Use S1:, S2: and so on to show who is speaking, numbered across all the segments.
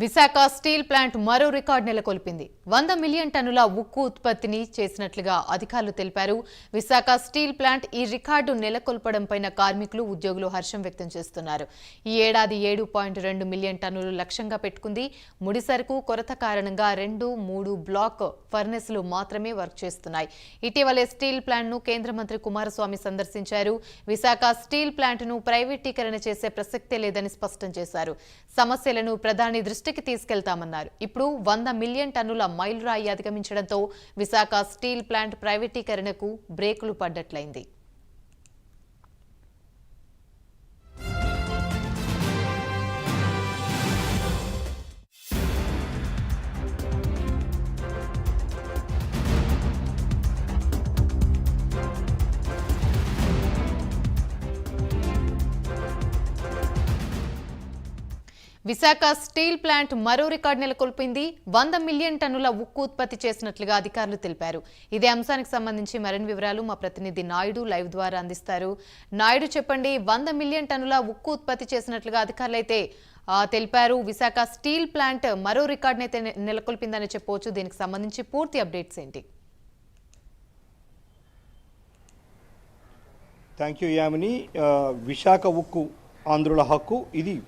S1: Visakha steel plant మరో record నెలకొల్పింది. వంద మిలియన్ టన్నుల ఉక్కు ఉత్పత్తిని చేసినట్లుగా అధికారులు తెలిపారు. విశాఖ స్టీల్ ప్లాంట్ ఈ రికార్డు నెలకొల్పడంపైన కార్మికులు ఉద్యోగులు హర్షం వ్యక్తం చేస్తున్నారు. ఈ ఏడాది ఏడు పాయింట్ రెండు మిలియన్ టన్నులు లక్ష్యంగా పెట్టుకుంది. ముడి సరుకు కొరత కారణంగా రెండు మూడు బ్లాక్ ఫర్నెస్లు మాత్రమే వర్క్ చేస్తున్నాయి. ఇటీవలే స్టీల్ ప్లాంట్ను కేంద్ర మంత్రి కుమారస్వామి సందర్శించారు. విశాఖ స్టీల్ ప్లాంట్ను ప్రైవేటీకరణ చేసే ప్రసక్తే లేదని స్పష్టం చేశారు. సమస్యలను ప్రధాని దృష్టి దృష్టికి తీసుకెళ్తామన్నారు. ఇప్పుడు వంద మిలియన్ టన్నుల మైలురాయి అధిగమించడంతో విశాఖ స్టీల్ ప్లాంట్ ప్రైవేటీకరణకు బ్రేకులు పడ్డట్లయింది. విశాఖ స్టీల్ ప్లాంట్ మరో రికార్డు నెలకొల్పింది. వంద మిలియన్ టన్నుల ఉక్కు ఉత్పత్తి చేసినట్లుగా అధికారులు తెలిపారు. ఇదే అంశానికి సంబంధించి మరిన్ని వివరాలు మా ప్రతినిధి నాయుడు లైవ్ ద్వారా అందిస్తారు. నాయుడు చెప్పండి వంద మిలియన్ టన్నుల ఉక్కు ఉత్పత్తి చేసినట్లుగా అధికారులు అయితే తెలిపారు. విశాఖ స్టీల్ ప్లాంట్ మరో రికార్డునైతే నె- నెలకొల్పిందని చెప్పవచ్చు. దీనికి సంబంధించి పూర్తి అప్డేట్స్ ఏంటి?
S2: థ్యాంక్ యూ యామిని విశాఖ ఉక్కు ఆంధ్రుల హక్కు ఇది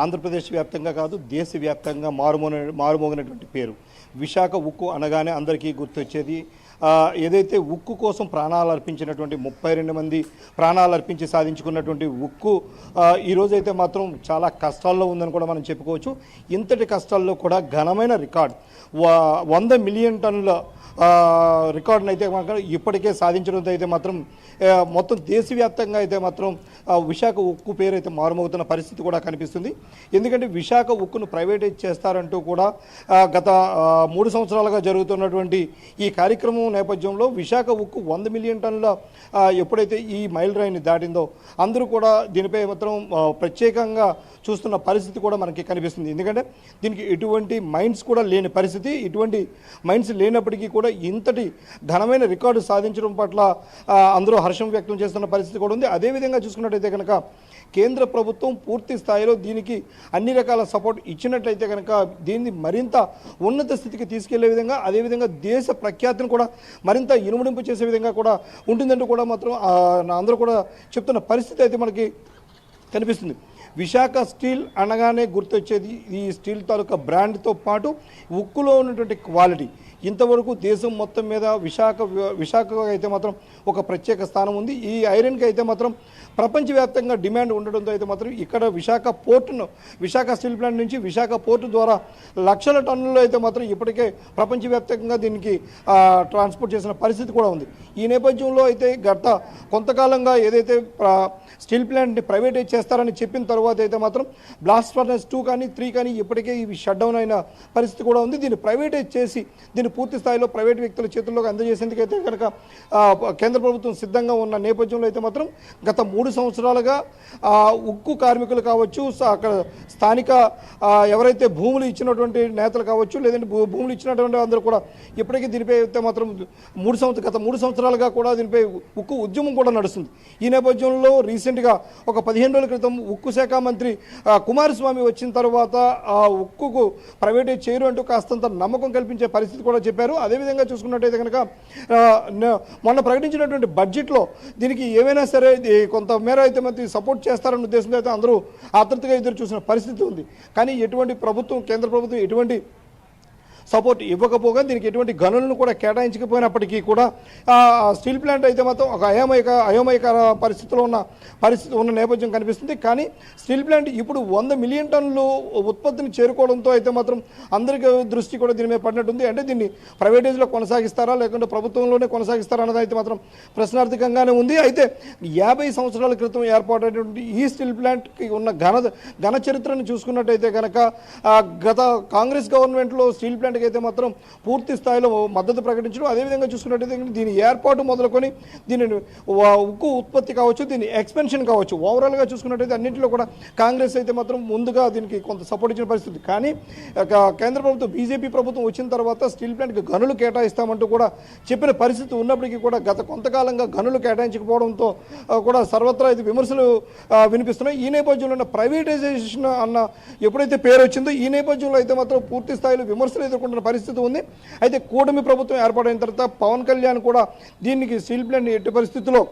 S2: ఆంధ్రప్రదేశ్ వ్యాప్తంగా కాదు దేశవ్యాప్తంగా మారుమోన మారుమోగినటువంటి పేరు. విశాఖ ఉక్కు అనగానే అందరికీ గుర్తొచ్చేది. ఏదైతే ఉక్కు కోసం ప్రాణాలు అర్పించినటువంటి ముప్పై రెండు మంది ప్రాణాలు అర్పించి సాధించుకున్నటువంటి ఉక్కు ఈరోజైతే మాత్రం చాలా కష్టాల్లో ఉందని కూడా మనం చెప్పుకోవచ్చు. ఇంతటి కష్టాల్లో కూడా ఘనమైన రికార్డ్. వంద మిలియన్ టన్నుల రికార్డును అయితే మాత్రం ఇప్పటికే సాధించడంతో అయితే మాత్రం మొత్తం దేశవ్యాప్తంగా అయితే మాత్రం విశాఖ ఉక్కు పేరు అయితే మారుమోగుతున్న పరిస్థితి కూడా కనిపిస్తుంది. ఎందుకంటే విశాఖ ఉక్కును ప్రైవేటైజ్ చేస్తారంటూ కూడా గత మూడు సంవత్సరాలుగా జరుగుతున్నటువంటి ఈ కార్యక్రమం నేపథ్యంలో విశాఖ ఉక్కు వంద మిలియన్ టన్నుల ఎప్పుడైతే ఈ మైల్ రాయిని దాటిందో అందరూ కూడా దీనిపై మాత్రం ప్రత్యేకంగా చూస్తున్న పరిస్థితి కూడా మనకి కనిపిస్తుంది. ఎందుకంటే దీనికి ఎటువంటి మైండ్స్ కూడా లేని పరిస్థితి ఇటువంటి మైండ్స్ లేనప్పటికీ కూడా ఇంతటి ఘనమైన రికార్డు సాధించడం పట్ల అందరూ హర్షం వ్యక్తం చేస్తున్న పరిస్థితి కూడా ఉంది. అదేవిధంగా చూసుకున్నట్టయితే కనుక కేంద్ర ప్రభుత్వం పూర్తి స్థాయిలో దీనికి అన్ని రకాల సపోర్ట్ ఇచ్చినట్లయితే కనుక దీన్ని మరింత ఉన్నత స్థితికి తీసుకెళ్ళే విధంగా అదేవిధంగా దేశ ప్రఖ్యాతిని కూడా మరింత ఇనుమడింపు చేసే విధంగా కూడా ఉంటుందంటూ కూడా మాత్రం అందరూ కూడా చెప్తున్న పరిస్థితి అయితే మనకి కనిపిస్తుంది. విశాఖ స్టీల్ అనగానే గుర్తొచ్చేది. ఈ స్టీల్ తాలూకా బ్రాండ్తో పాటు ఉక్కులో ఉన్నటువంటి క్వాలిటీ. ఇంతవరకు దేశం మొత్తం మీద విశాఖ విశాఖ అయితే మాత్రం ఒక ప్రత్యేక స్థానం ఉంది. ఈ ఐరన్కి అయితే మాత్రం ప్రపంచవ్యాప్తంగా డిమాండ్ ఉండడంతో అయితే మాత్రం ఇక్కడ విశాఖ పోర్టును విశాఖ స్టీల్ ప్లాంట్ నుంచి విశాఖ పోర్టు ద్వారా లక్షల టన్నుల్లో అయితే మాత్రం ఇప్పటికే ప్రపంచవ్యాప్తంగా దీనికి ట్రాన్స్పోర్ట్ చేసిన పరిస్థితి కూడా ఉంది. ఈ నేపథ్యంలో అయితే గత కొంతకాలంగా ఏదైతే స్టీల్ ప్లాంట్ని ప్రైవేటైజ్ చేస్తారని చెప్పిన తర్వాత అయితే మాత్రం బ్లాస్ట్ ఫర్నెస్ టూ కానీ త్రీ కానీ ఇప్పటికే ఇవి షట్ డౌన్ అయిన పరిస్థితి కూడా ఉంది. దీన్ని ప్రైవేటైజ్ చేసి దీన్ని పూర్తి స్థాయిలో ప్రైవేట్ వ్యక్తుల చేతుల్లోకి అందజేసేందుకైతే కనుక కేంద్ర ప్రభుత్వం సిద్ధంగా ఉన్న నేపథ్యంలో అయితే మాత్రం గత మూడు సంవత్సరాలుగా ఉక్కు కార్మికులు కావచ్చు అక్కడ స్థానిక ఎవరైతే భూములు ఇచ్చినటువంటి నేతలు కావచ్చు లేదంటే భూ- భూములు ఇచ్చినటువంటి అందరూ కూడా ఇప్పటికీ దీనిపై అయితే మాత్రం మూడు సంవత్సరం గత మూడు సంవత్సరాలుగా కూడా దీనిపై ఉక్కు ఉద్యమం కూడా నడుస్తుంది. ఈ నేపథ్యంలో రీసెంట్గా ఒక పదిహేను రోజుల క్రితం ఉక్కు శాఖ మంత్రి కుమారస్వామి వచ్చిన తర్వాత ఆ ఉక్కుకు ప్రైవేటైజ్ చేయరు అంటూ కాస్తంత నమ్మకం కల్పించే పరిస్థితి కూడా చెప్పారు. అదేవిధంగా చూసుకున్నట్టయితే కనుక మొన్న ప్రకటించినటువంటి బడ్జెట్లో దీనికి ఏమైనా సరే కొంతమేర కొంత మేర అయితే మంది సపోర్ట్ చేస్తారన్న ఉద్దేశంతో అయితే అందరూ ఆతృతగా ఎదురు చూసిన పరిస్థితి ఉంది. కానీ ఎటువంటి ప్రభుత్వం కేంద్ర ప్రభుత్వం ఎటువంటి సపోర్ట్ ఇవ్వకపోగా దీనికి ఎటువంటి గనులను కూడా కేటాయించకపోయినప్పటికీ కూడా ఆ, స్టీల్ ప్లాంట్ అయితే మాత్రం ఒక అయోమయక అయోమయకర పరిస్థితిలో ఉన్న పరిస్థితి ఉన్న నేపథ్యం కనిపిస్తుంది. కానీ స్టీల్ ప్లాంట్ ఇప్పుడు వంద మిలియన్ టన్నులు ఉత్పత్తిని చేరుకోవడంతో అయితే మాత్రం అందరికీ దృష్టి కూడా దీని మీద పడినట్టుంది. అంటే దీన్ని ప్రైవేటైజ్లో కొనసాగిస్తారా లేకుంటే ప్రభుత్వంలోనే కొనసాగిస్తారా అన్నది అయితే మాత్రం ప్రశ్నార్థకంగానే ఉంది. అయితే యాభై సంవత్సరాల క్రితం ఏర్పాటైనటువంటి ఈ స్టీల్ ప్లాంట్కి ఉన్న ఘన ఘన చరిత్రను చూసుకున్నట్టయితే కనుక గత కాంగ్రెస్ గవర్నమెంట్లో స్టీల్ ప్లాంట్ అయితే మాత్రం పూర్తి స్థాయిలో మద్దతు ప్రకటించడం అదేవిధంగా చూసుకున్నట్టయితే దీని ఏర్పాటు మొదలుకొని దీని ఉక్కు ఉత్పత్తి కావచ్చు దీని ఎక్స్పెన్షన్ కావచ్చు ఓవరాల్గా చూసుకున్నట్టయితే అన్నింటిలో కూడా కాంగ్రెస్ అయితే మాత్రం ముందుగా దీనికి కొంత సపోర్ట్ ఇచ్చిన పరిస్థితి. కానీ కేంద్ర ప్రభుత్వం బీజేపీ ప్రభుత్వం వచ్చిన తర్వాత స్టీల్ ప్లాంట్కి గనులు కేటాయిస్తామంటూ కూడా చెప్పిన పరిస్థితి ఉన్నప్పటికీ కూడా గత కొంతకాలంగా గనులు కేటాయించకపోవడంతో కూడా సర్వత్రా ఇది విమర్శలు వినిపిస్తున్నాయి. ఈ నేపథ్యంలో ప్రైవేటైజేషన్ అన్న ఎప్పుడైతే పేరు వచ్చిందో ఈ నేపథ్యంలో అయితే మాత్రం పూర్తి స్థాయిలో విమర్శలు ఎదుర్కొంటున్న పరిస్థితి ఉంది. అయితే కూటమి ప్రభుత్వం ఏర్పాటైన తర్వాత పవన్ కళ్యాణ్ కూడా దీనికి సీల్ ప్లాంట్ ఎట్టి పరిస్థితుల్లో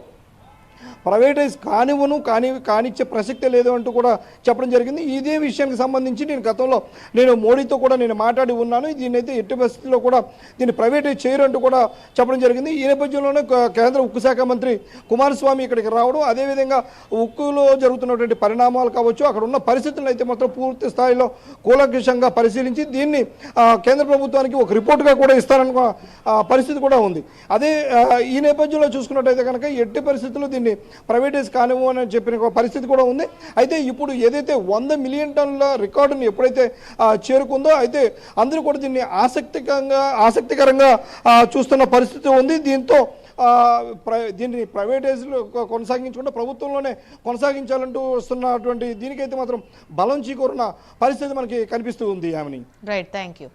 S2: ప్రైవేటైజ్ కానివ్వను కాని కానిచ్చే ప్రసక్తే లేదు అంటూ కూడా చెప్పడం జరిగింది. ఇదే విషయానికి సంబంధించి నేను గతంలో నేను మోడీతో కూడా నేను మాట్లాడి ఉన్నాను. దీన్ని అయితే ఎట్టి పరిస్థితుల్లో కూడా దీన్ని ప్రైవేటైజ్ చేయరు అంటూ కూడా చెప్పడం జరిగింది. ఈ నేపథ్యంలోనే కేంద్ర ఉక్కు శాఖ మంత్రి కుమారస్వామి ఇక్కడికి రావడం అదేవిధంగా ఉక్కులో జరుగుతున్నటువంటి పరిణామాలు కావచ్చు అక్కడ ఉన్న పరిస్థితులను అయితే మాత్రం పూర్తి స్థాయిలో కూలకృషంగా పరిశీలించి దీన్ని కేంద్ర ప్రభుత్వానికి ఒక రిపోర్ట్గా కూడా ఇస్తారన్న పరిస్థితి కూడా ఉంది. అదే ఈ నేపథ్యంలో చూసుకున్నట్టయితే కనుక ఎట్టి పరిస్థితుల్లో దీన్ని ప్రైవేటైజ్ అని చెప్పిన ఒక పరిస్థితి కూడా ఉంది. అయితే ఇప్పుడు ఏదైతే వంద మిలియన్ టన్నుల రికార్డుని ఎప్పుడైతే చేరుకుందో అయితే అందరూ కూడా దీన్ని ఆసక్తికరంగా ఆసక్తికరంగా చూస్తున్న పరిస్థితి ఉంది. దీంతో ప్ర- దీన్ని ప్రైవేటైజ్లో కొనసాగించకుండా ప్రభుత్వంలోనే కొనసాగించాలంటూ వస్తున్నటువంటి దీనికైతే మాత్రం బలం చీకూరిన పరిస్థితి మనకి కనిపిస్తూ ఉంది ఆమెని
S1: రైట్ థ్యాంక్ యూ